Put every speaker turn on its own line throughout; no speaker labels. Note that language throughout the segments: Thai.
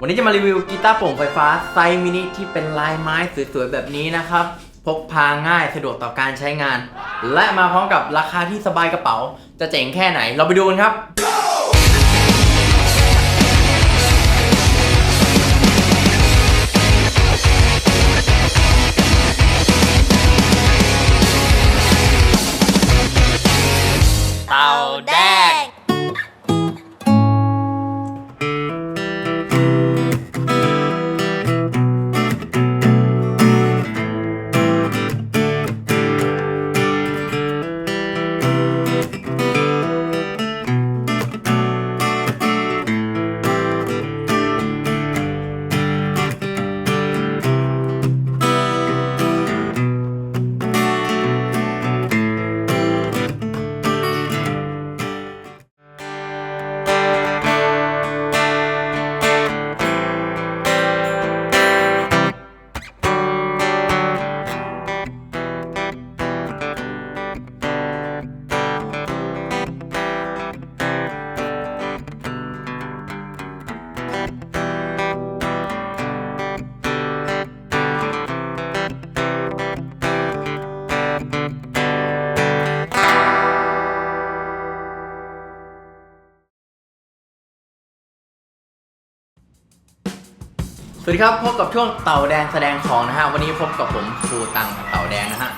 วันนี้จะมารีวิวกีตาร์โปร่งไฟฟ้าไซส์มินิที่เป็นลายไม้สวยๆ แบบนี้นะครับ พกพาง่ายสะดวกต่อการใช้งาน และมาพร้อมกับราคาที่สบายกระเป๋า จะเจ๋งแค่ไหนเราไปดูกันครับ วัสดีครับพบกับช่วงเต่าแดงแสดงของนะฮะวันนี้พบกับผมครูตังเต่าแดงนะฮะ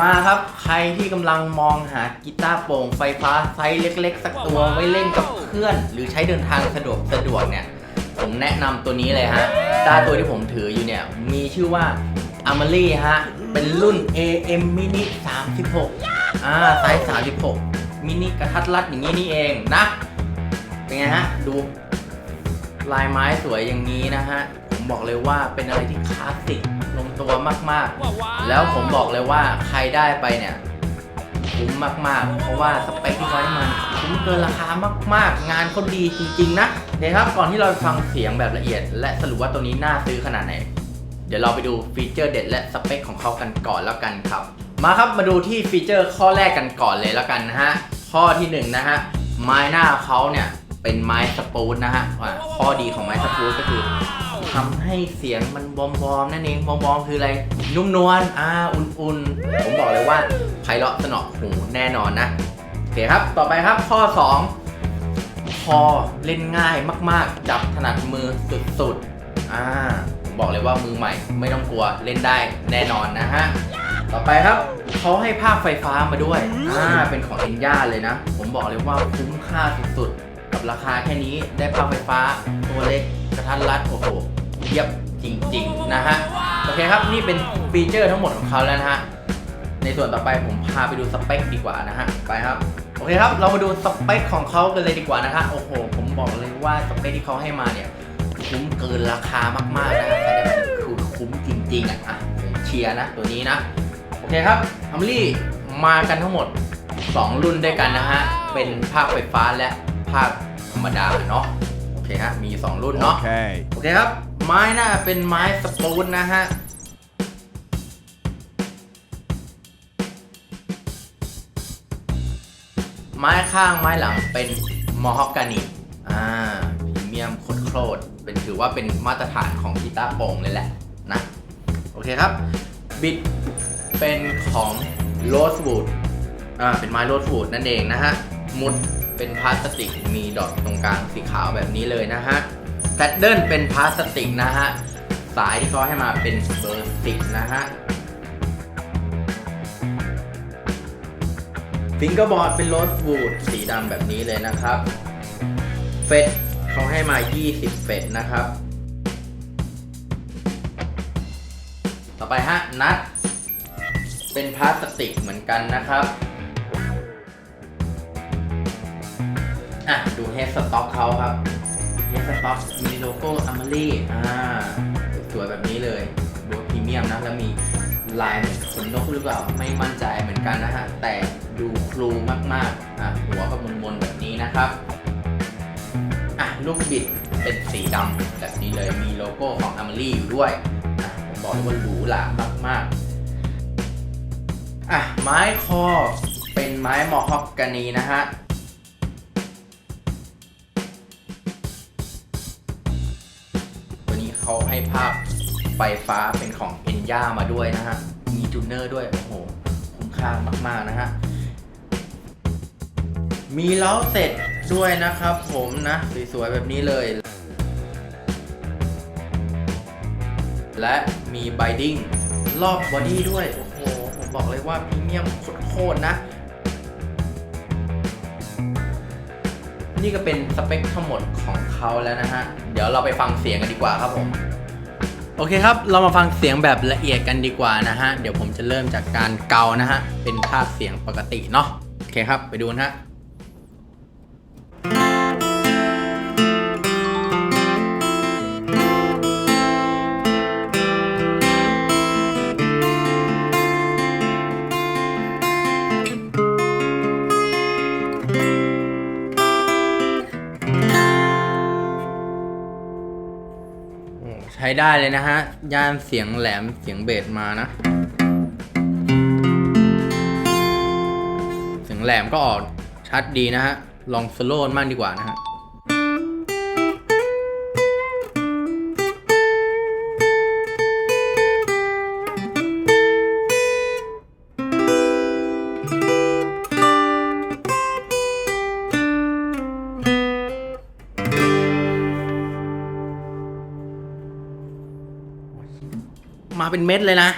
มาครับใครที่กำลังมองหากีตาร์โปร่งไฟฟ้าไซส์เล็ก ๆ สักตัวไว้เล่นกับเพื่อน หรือใช้เดินทางสะดวกสะดวกเนี่ยผมแนะนำตัวนี้เลยฮะกีตาร์ตัวที่ผมถืออยู่เนี่ยมีชื่อว่า a m a l i ฮะเป็นรุ่น AM Mini 36อ่าไซส์36มินิกระทัดรัดอย่างนี้นี่เองนะเป็นไงฮะดูลายไม้สวยอย่างนี้นะฮะ บอกเลยว่าเป็นอะไรที่คลาสสิกลงตัวมากๆ แล้วผมบอกเลยว่าใครได้ไปเนี่ยคุ้มมากๆ เพราะว่าสเปคที่เขาให้มันคุ้มเกินราคามากๆ งานเขาดีจริงๆนะเดี๋ยวครับก่อนที่เราจะฟังเสียงแบบละเอียด และสรุปว่าตัวนี้น่าซื้อขนาดไหน เดี๋ยวเราไปดูฟีเจอร์เด็ดและสเปคของเขากันก่อนแล้วกันครับ มาครับมาดูที่ฟีเจอร์ข้อแรกกันก่อนเลยแล้วกันนะฮะข้อที่หนึ่งนะฮะไม้หน้าเขาเนี่ยเป็นไม้สปูตนะฮะอ่าข้อดีของไม้สปูตก็คือ ทำให้เสียงมันบอมบอมๆนั่นเองบอมบอมๆคืออะไร นุ่มนวลอ่าอุ่นๆ ผมบอกเลยว่าไพเราะสนอหูแน่นอนนะโอเคครับ ต่อไปครับข้อ2พอเล่นง่ายมากๆ จับถนัดมือสุดๆอ่าผมบอกเลยว่ามือใหม่ไม่ต้องกลัวเล่นได้แน่นอนนะฮะต่อไปครับเขาให้ภาคไฟฟ้ามาด้วยอ่าเป็นของเอ็นย่าเลยนะ ผมบอกเลยว่าคุ้มค่าสุดๆ กับราคาแค่นี้ได้ภาคไฟฟ้าตัวเล็กกระทัดรัดโอ้โห เยียบจริง ๆ นะฮะ โอเคครับ นี่เป็นฟีเจอร์ทั้งหมดของเขาแล้วนะฮะ ในส่วนต่อไปผมพาไปดูสเปคดีกว่านะฮะ ไปครับ โอเคครับ เรามาดูสเปคของเขากันเลยดีกว่านะฮะ โอ้โห ผมบอกเลยว่าสเปคที่เขาให้มาเนี่ย คุ้มเกินราคามากๆนะฮะใครได้มาคือคุ้มจริงๆอะอะผมเชียร์นะ ตัวนี้นะ โอเคครับอัมลี่มากันทั้งหมด 2 รุ่นด้วยกันนะฮะ เป็นภาคไฟฟ้าและภาคธรรมดาเนาะ โอเคฮะ มี 2 รุ่นเนาะ
Okay.
โอเคครับ ไม้น้าเป็นไม้สปูนนะฮะไม้ข้างไม้หลังเป็นมอฮอกกานีอ่าพรีเมียมโคตรโคตรเป็นถือว่าเป็นมาตรฐานของกีตาร์โปร่งเลยแหละนะ โอเคครับ บิดเป็นของโรสวูดอ่าเป็นไม้โรสวูดนั่นเองนะฮะ มุดเป็นพลาสติกมีดอทตรงกลางสีขาวแบบนี้เลยนะฮะ แพดเดิลเป็นพลาสติกนะฮะ สายที่เขาให้มาเป็นเบอร์สิกนะฮะฟิงเกอร์บอร์ดเป็นโรสวูดสีดำแบบนี้เลยนะครับ เฟดเขาให้มา 20 เฟดนะครับ ต่อไปฮะ นัด เป็นพลาสติกเหมือนกันนะครับอะ ดูเฮดสต็อกเขาครับ เฮดสต็อกมีโลโก้อ m ม r รี่อ่าสวยแบบนี้เลยดูพรีเมียมนะ แล้วมีลายเหมือนขนนกหรือเปล่า ไม่มั่นใจเหมือนกันนะฮะ แต่ดูครูมากๆอะหัวก็มนๆแบบนี้นะครับอะลูกบิดเป็นสีดำแบบนี้เลยมีโลโก้ของ a m a r y อยู่ด้วยอะผมบอกเลยว่าหรูหรามากๆอะไม้คอเป็นไม้มอฮอกกานีนะฮะ เขาให้ภาพไฟฟ้าเป็นของเอ็นย่ามาด้วยนะฮะ มีจูเนอร์ด้วย โอ้โห คุ้มค่ามาก ๆ นะฮะ มีเล้าเสร็จด้วยนะครับผมนะ สวย ๆ แบบนี้เลย และมีไบดิ้งรอบบอดี้ด้วย โอ้โห ผมบอกเลยว่าพรีเมียมโคตรๆนะ นี่ก็เป็นสเปคทั้งหมดของเขาแล้วนะฮะ เดี๋ยวเราไปฟังเสียงกันดีกว่าครับผม โอเคครับ เรามาฟังเสียงแบบละเอียดกันดีกว่านะฮะ เดี๋ยวผมจะเริ่มจากการเกานะฮะ เป็นภาพเสียงปกติเนาะ โอเคครับ ไปดูนะฮะ ได้เลยนะฮะ ย่านเสียงแหลมเสียงเบสมานะ เสียงแหลมก็ออกชัดดีนะฮะ ลองสโลว์มากดีกว่านะฮะ เป็นเม็ดเลยนะ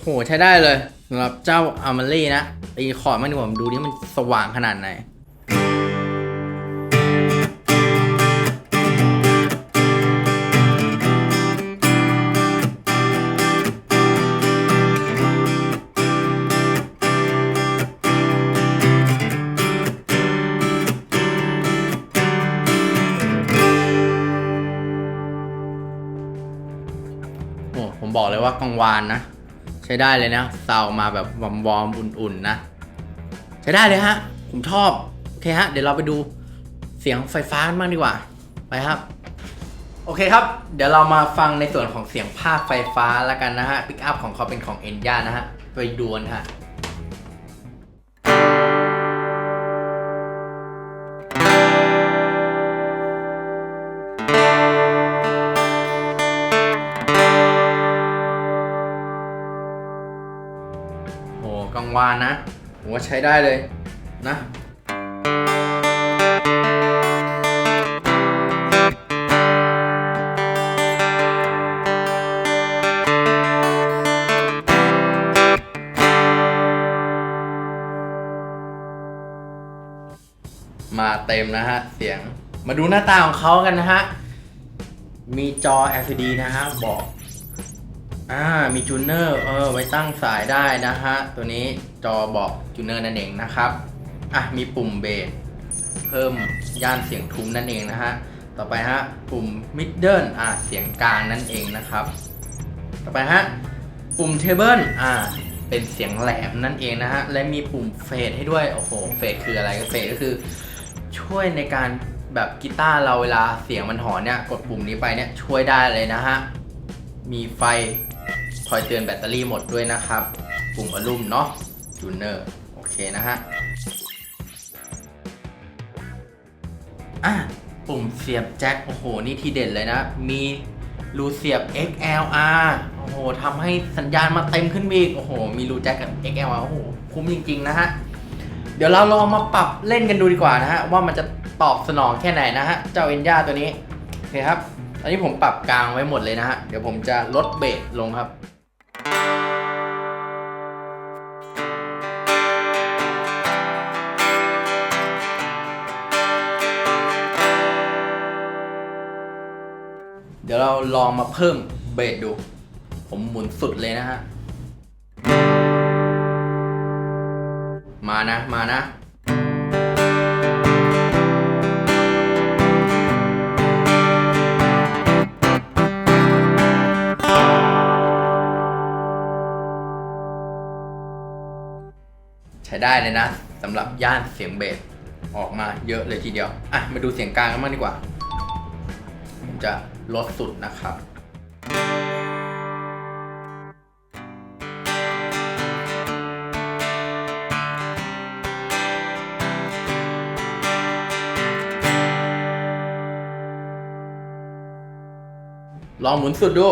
โหใช้ได้เลยสำหรับเจ้าอามารี่นะตีขอดมันดีกว่าผมดูนี่มันสว่างขนาดไหน งวานนะ ใช้ได้เลยนะซาวมาแบบวอมวอมๆอุ่นๆนะ ใช้ได้เลยฮะ ผมชอบ โอเคฮะ เดี๋ยวเราไปดูเสียงไฟฟ้ากันบ้างดีกว่า ไปครับ โอเคครับ เดี๋ยวเรามาฟังในส่วนของเสียงภาคไฟฟ้าแล้วกันนะฮะปิกอัพของเขาเป็นของเอ็นย่านะฮะ ไปดูกันฮะ งวานนะผมว่าใช้ได้เลยนะมาเต็มนะฮะ เสียงมาดูหน้าตาของเขากันนะฮะ มีจอ LCD นะฮะ บอก อ่ามีจูเนอร์เออไว้ตั้งสายได้นะฮะ ตัวนี้จอบอกจูเนอร์นั่นเองนะครับอะมีปุ่มเบสเพิ่มย่านเสียงทุ้มนั่นเองนะฮะ ต่อไปฮะปุ่มมิดเดิลอ่าเสียงกลางนั่นเองนะครับ ต่อไปฮะปุ่มเทเบิลอ่าเป็นเสียงแหลมนั่นเองนะฮะ และมีปุ่มเฟดให้ด้วย โอ้โห เฟดคืออะไรเฟดก็คือ ช่วยในการแบบกีตาร์เราเวลาเสียงมันหอนเนี่ย กดปุ่มนี้ไปเนี่ยช่วยได้เลยนะฮะ มีไฟ คอยเตือนแบตเตอรี่หมดด้วยนะครับ ปุ่มอลุ่มเนาะจูเนอร์โอเคนะฮะอะปุ่มเสียบแจ็คโอ้โห นี่ทีเด็ดเลยนะ มีรูเสียบ XLR โอ้โหทำให้สัญญาณมาเต็มขึ้นอีก โอ้โห มีรูแจ็คกับ XLR โอ้โห คุ้มจริง ๆ นะฮะ เดี๋ยวเราลองมาปรับเล่นกันดูดีกว่านะฮะ ว่ามันจะตอบสนองแค่ไหนนะฮะ เจ้าเอ็นย่าตัวนี้ โอเคครับ ตอนนี้ผมปรับกลางไว้หมดเลยนะฮะ เดี๋ยวผมจะลดเบสลงครับเดี๋ยวเราลองมาเพิ่มเบสดู ผมหมุนสุดเลยนะฮะ มานะ มานะ ใช้ได้เลยนะสำหรับย่านเสียงเบสออกมาเยอะเลยทีเดียว อะ มาดูเสียงกลางกันบ้างดีกว่า ผมจะลดสุดนะครับลองหมุนสุดดู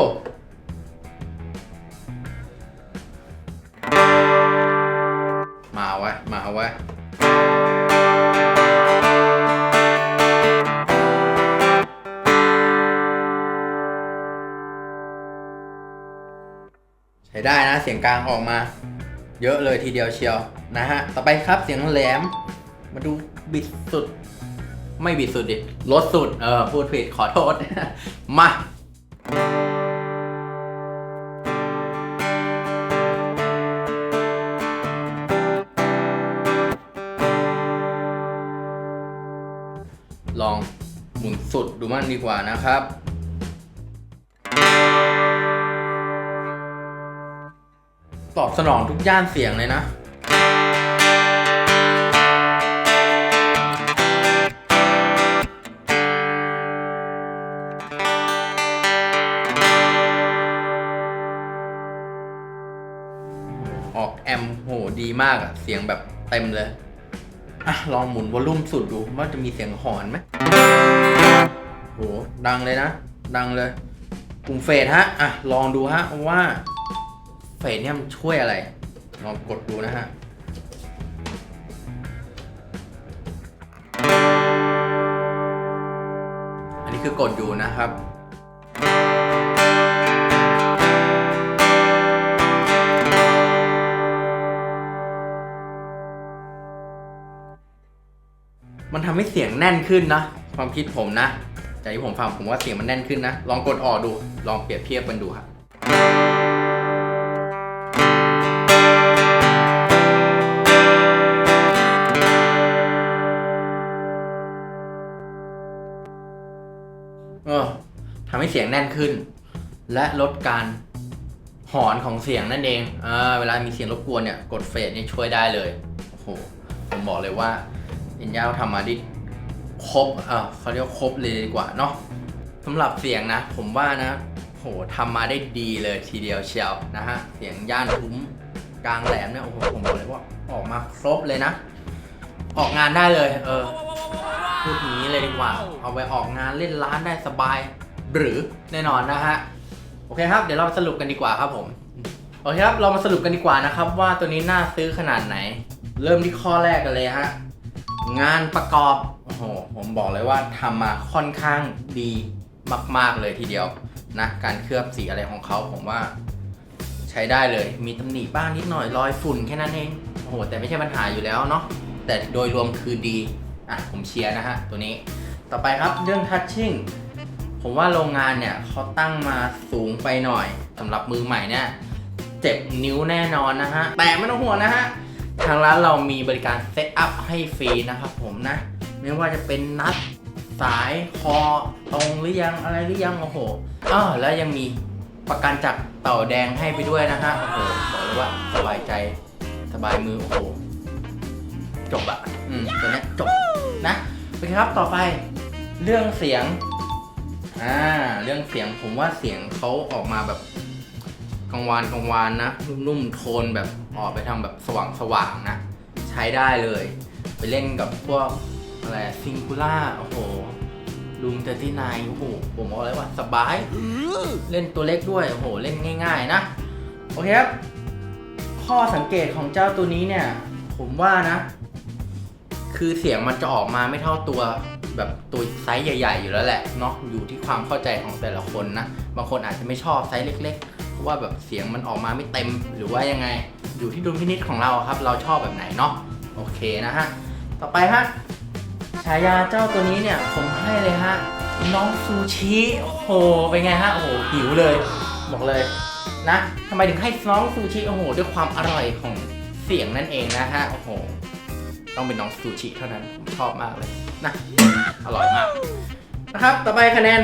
ได้นะ เสียงกลางออกมา เยอะเลยทีเดียวเชียวนะฮะ ต่อไปครับเสียงแหลม มาดูบิดสุด ไม่บิดสุดดิลดสุด เออ พูดผิดขอโทษ มาลองหมุนสุดดูมันดีกว่านะครับ ตอบสนองทุกย่านเสียงเลยนะออกแอมโหดีมากอะเสียงแบบเต็มเลย อะ ลองหมุนวอลลุ่มสุดดูว่าจะมีเสียงหอนไหมโหดังเลยนะ ดังเลยปุ่มเฟดฮะ อะ ลองดูฮะว่า ดเนี่ยมันช่วยอะไรลองกดดูนะฮะอันนี้คือกดอยู่นะครับมันทำให้เสียงแน่นขึ้นนะ ความคิดผมนะ จากที่ผมฟังผมว่าเสียงมันแน่นขึ้นนะ ลองกดออกดู ลองเปรียบเทียบกันดูครับ ให้เสียงแน่นขึ้น และลดการหอนของเสียงนั่นเองเอเวลามีเสียงรบกวนเนี่ยกดเฟดนี่ช่วยได้เลยโอ้โหผมบอกเลยว่าอ็นยาวทำมาได้ครบเออเขาเรียกครบเลยดีกว่าเนาะสำหรับเสียงนะ ผมว่านะโหทำมาได้ดีเลยทีเดียวเชียวนะฮะเสียงย่านทุ้มกลางแหลมเนี่ยโอ้โหผมบอกเลยว่าออกมาครบเลยนะ ออกงานได้เลย เออพูดอย่างนี้เลยดีกว่า เอาไปออกงานเล่นร้านได้สบาย หรือแน่นอนนะฮะ โอเคครับ เดี๋ยวเราสรุปกันดีกว่าครับผม โอเคครับ เรามาสรุปกันดีกว่านะครับ ว่าตัวนี้น่าซื้อขนาดไหน เริ่มที่ข้อแรกกันเลยฮะ งานประกอบ โอ้โห ผมบอกเลยว่าทำมาค่อนข้างดีมาก ๆเลยทีเดียวนะ การเคลือบสีอะไรของเขาผมว่าใช้ได้เลย มีตำหนิบ้างนิดหน่อยรอยฝุ่นแค่นั้นเอง โอ้โห แต่ไม่ใช่ปัญหาอยู่แล้วเนาะ แต่โดยรวมคือดี อะ ผมเชียร์นะฮะ ตัวนี้ ต่อไปครับ เรื่องทัชชิ่ง ผมว่าโรงงานเนี่ยเขาตั้งมาสูงไปหน่อยสำหรับมือใหม่เนี่ยเจ็บนิ้วแน่นอนนะฮะ แต่ไม่ต้องห่วงนะฮะ ทางร้านเรามีบริการเซตอัพให้ฟรีนะครับผมนะ ไม่ว่าจะเป็นนัดสายคอตรงหรือยังอะไรหรือยังโอ้โหอ้าแล้วยังมีประกันจากเต่าแดงให้ไปด้วยนะฮะโอ้โหบอกเลยว่าสบายใจสบายมือโอ้โหจบอะอืมตัวเนี้ยจบนะโอเคครับต่อไปเรื่องเสียง อ่าเรื่องเสียงผมว่าเสียงเขาออกมาแบบกังวานกังวานนะนุ่มๆโทนแบบออกไปทางแบบสว่างสว่างๆนะ ใช้ได้เลย ไปเล่นกับพวกอะไรซิงคูล่าโอ้โหลุมเตอร์ที่นายโอ้โหผมบอกเลยว่าสบาย เล่นตัวเล็กด้วย โอ้โห เล่นง่าย ๆ นะ โอเคครับ ข้อสังเกตของเจ้าตัวนี้เนี่ย ผมว่านะ คือเสียงมันจะออกมาไม่เท่าตัว แบบตัวไซส์ใหญ่ ๆ อยู่แล้วแหละเนาะอยู่ที่ความเข้าใจของแต่ละคนนะ บางคนอาจจะไม่ชอบไซส์เล็กๆเพราะว่าแบบเสียงมันออกมาไม่เต็มหรือว่ายังไง อยู่ที่ดุลพินิจของเราครับ เราชอบแบบไหนเนาะโอเคนะฮะต่อไปฮะฉายาเจ้าตัวนี้เนี่ยผมให้เลยฮะน้องซูชิโอ้โหเป็นไงฮะโอ้โหหิวเลย บอกเลยนะทำไมถึงให้น้องซูชิโอ้โหด้วยความอร่อยของเสียงนั่นเองนะฮะโอ้โห ต้องเป็นน้องซูชิเท่านั้นผมชอบมากเลยนะอร่อยมากนะครับ ต่อไปคะแนน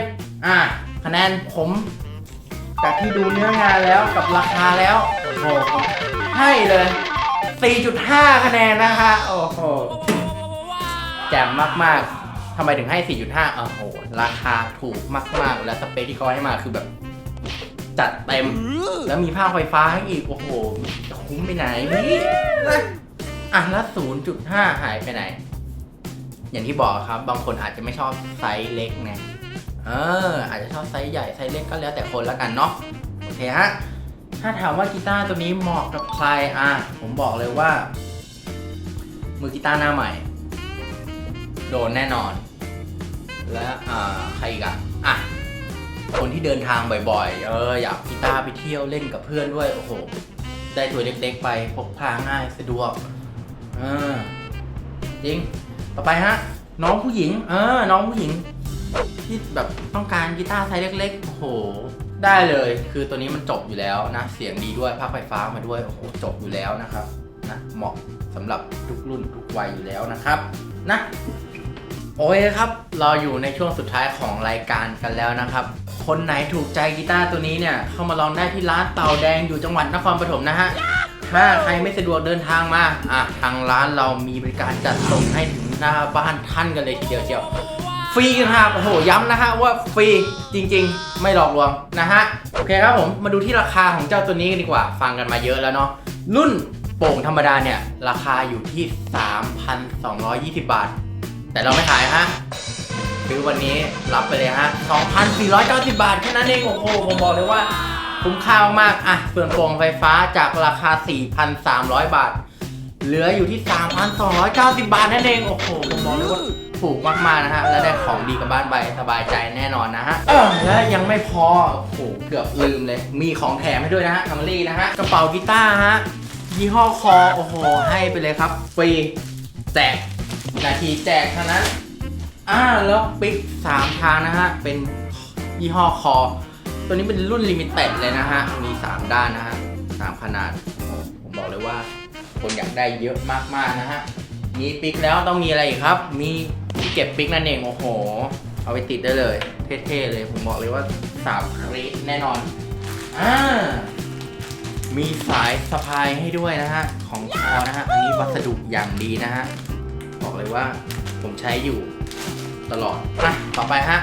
อ่า คะแนนผม จากที่ดูเนื้องานแล้วกับราคาแล้วโอ้โหให้เลย 4.5 คะแนนนะคะโอ้โหแจ่มมากๆทำไมถึงให้ 4.5 โอ้โห ราคาถูกมากๆ และสเปคที่เขาให้มาคือแบบจัดเต็ม แล้วมีภาไฟฟ้าให้อีก โอ้โห จะคุ้มไปไหนนี่ อะแล้ว0.5 หายไปไหน อย่างที่บอกครับ บางคนอาจจะไม่ชอบไซส์เล็กไงเอออาจจะชอบไซส์ใหญ่ไซส์เล็กก็แล้วแต่คนละกันเนาะโอเคฮะถ้าถามว่ากีตาร์ตัวนี้เหมาะกับใครอะผมบอกเลยว่า มือกีตาร์หน้าใหม่ โดนแน่นอน และอ่าใครอีกอะอะคนที่เดินทางบ่อยๆ เอออยากกีตาร์ไปเที่ยวเล่นกับเพื่อนด้วย โอ้โห ได้ตัวเล็กๆไปพกพาง่ายสะดวก ออจริง ต่อไปฮะ น้องผู้หญิง เออ น้องผู้หญิง ที่แบบต้องการกีตาร์ไซส์เล็กๆ โอ้โห ได้เลย คือตัวนี้มันจบอยู่แล้วนะ เสียงดีด้วยภาคไฟฟ้ามาด้วย โอ้โห จบอยู่แล้วนะครับ นะ เหมาะสำหรับทุกรุ่นทุกวัยอยู่แล้วนะครับ นะ โอเคครับ เราอยู่ในช่วงสุดท้ายของรายการกันแล้วนะครับ คนไหนถูกใจกีตาร์ตัวนี้เนี่ย เข้ามาลองได้ที่ร้านเต่าแดงอยู่จังหวัดนครปฐมนะฮะ ถ้าใครไม่สะดวกเดินทางมาอะทางร้านเรามีบริการจัดส่งให้ถึงหน้าบ้านท่านกันเลยทีเดียวเชียวฟรีนะฮะโอ้โหย้ำนะฮะว่าฟรีจริงๆ ไม่หลอกลวงนะฮะโอเคครับผมมาดูที่ราคาของเจ้าตัวนี้กันดีกว่า ฟังกันมาเยอะแล้วเนาะรุ่นโป่งธรรมดาเนี่ย ราคาอยู่ที่ 3,220 บาท แต่เราไม่ขายฮะซื้อวันนี้รับไปเลยฮะ 2,490 บาทแค่นั้นเองโอ้โหผมบอกเลยว่า คุ้มค่ามากอะส่วนโป่งไฟฟ้าจากราคา 4,300 บาท เหลืออยู่ที่ 3,290 บาทนั่นเอง โอ้โหผมบอกเลยว่าถูกมากๆนะฮะ และได้ของดีกับบ้านไปสบายใจแน่นอนนะฮะ เออ และยังไม่พอ โอ้โห เกือบลืมเลย มีของแถมให้ด้วยนะฮะทัมลี่นะฮะ กระเป๋ากีตาร์ฮะ ยี่ห้อคอ โอ้โห ให้ไปเลยครับ ฟรี แจก นาทีแจกเท่านั้น อ่า แล้วปิกสามทางนะฮะ เป็นยี่ห้อคอ ตัวนี้เป็นรุ่นลิมิเต็ดเลยนะฮะ มี 3 ด้านนะฮะสามขนาด ผมบอกเลยว่า คนอยากได้เยอะมากๆนะฮะ มีปิกแล้วต้องมีอะไรอีกครับ มีที่เก็บปิกนั่นเอง โอ้โห เอาไปติดได้เลย เท่ๆเลย ผมบอกเลยว่าสามครีแน่นอน อ่า มีสายสะพายให้ด้วยนะฮะ ของคอนะฮะ อันนี้วัสดุอย่างดีนะฮะ บอกเลยว่าผมใช้อยู่ตลอดอะต่อไปฮะ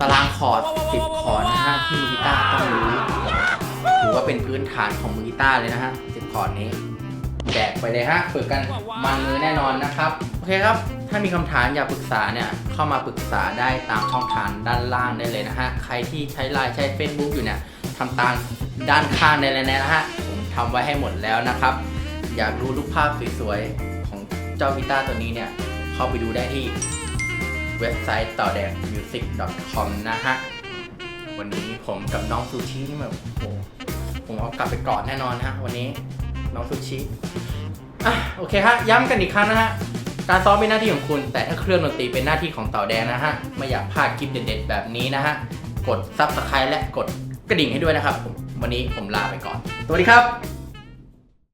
ตารางคอร์ด10คอร์ดนะฮะที่มือกีตาร์ต้องรู้ถือว่าเป็นพื้นฐานของมือกีตาร์เลยนะฮะ10คอร์ดนี้แจกไปเลยฮะฝึกกันมันมือแน่นอนนะครับ โอเคครับ ถ้ามีคำถามอยากปรึกษาเนี่ย เข้ามาปรึกษาได้ตามช่องทางด้านล่างได้เลยนะฮะ ใครที่ใช้ไลน์ใช้ Facebook อยู่เนี่ยทำตามด้านข้างได้เลยนะฮะ ผมทำไว้ให้หมดแล้วนะครับ อยากดูรูปภาพสวยๆ ของเจ้ากีตาร์ตัวนี้เนี่ย เข้าไปดูได้ที่ เว็บไซต์ต่อแดง music.com นะฮะ วันนี้ผมกับน้องซูชินี่แบบโอ้ผมเอากลับไปกอดแน่นอนฮะ วันนี้น้องซูชิอะโอเคฮะ ย้ำกันอีกครั้งนะฮะ การซ้อมเป็นหน้าที่ของคุณ แต่ถ้าเครื่องดนตรีเป็นหน้าที่ของเต่าแดงนะฮะ ไม่อยากพลาดคลิปเด็ดๆแบบนี้นะฮะ กด Subscribe และกดกระดิ่งให้ด้วยนะครับผมวันนี้ผมลาไปก่อน สวัสดีครับ